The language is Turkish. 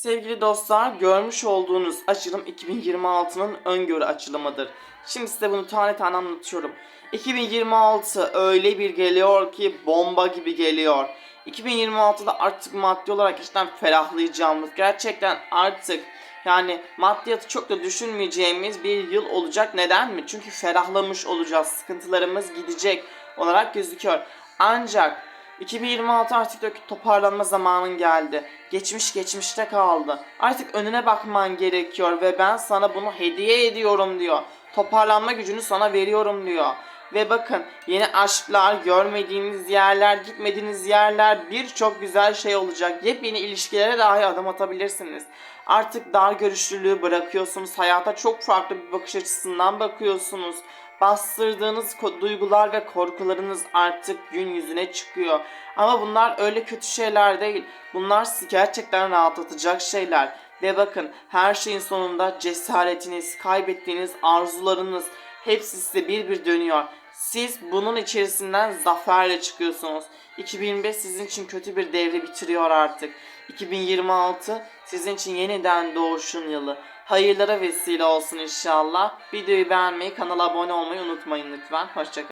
Sevgili dostlar, görmüş olduğunuz açılım 2026'nın öngörü açılımıdır. Şimdi size bunu tane tane anlatıyorum. 2026 öyle bir geliyor ki bomba gibi geliyor. 2026'da artık maddi olarak işten ferahlayacağımız, gerçekten artık yani maddiyatı çok da düşünmeyeceğimiz bir yıl olacak. Neden mi? Çünkü ferahlamış olacağız. Sıkıntılarımız gidecek olarak gözüküyor. Ancak 2026 artık dök- toparlanma zamanın geldi. Geçmiş geçmişte kaldı. Artık önüne bakman gerekiyor ve ben sana bunu hediye ediyorum diyor. Toparlanma gücünü sana veriyorum diyor. Ve bakın yeni aşklar, görmediğiniz yerler, gitmediğiniz yerler birçok güzel şey olacak. Yepyeni ilişkilere dahi adım atabilirsiniz. Artık dar görüşlülüğü bırakıyorsunuz. Hayata çok farklı bir bakış açısından bakıyorsunuz. Bastırdığınız duygular ve korkularınız artık gün yüzüne çıkıyor. Ama bunlar öyle kötü şeyler değil. Bunlar sizi gerçekten rahatlatacak şeyler. Ve bakın her şeyin sonunda cesaretiniz, kaybettiğiniz arzularınız hepsi size bir bir dönüyor. Siz bunun içerisinden zaferle çıkıyorsunuz. 2025 sizin için kötü bir devre bitiriyor artık. 2026 sizin için yeniden doğuşun yılı. Hayırlara vesile olsun inşallah. Videoyu beğenmeyi, kanala abone olmayı unutmayın lütfen. Hoşçakalın.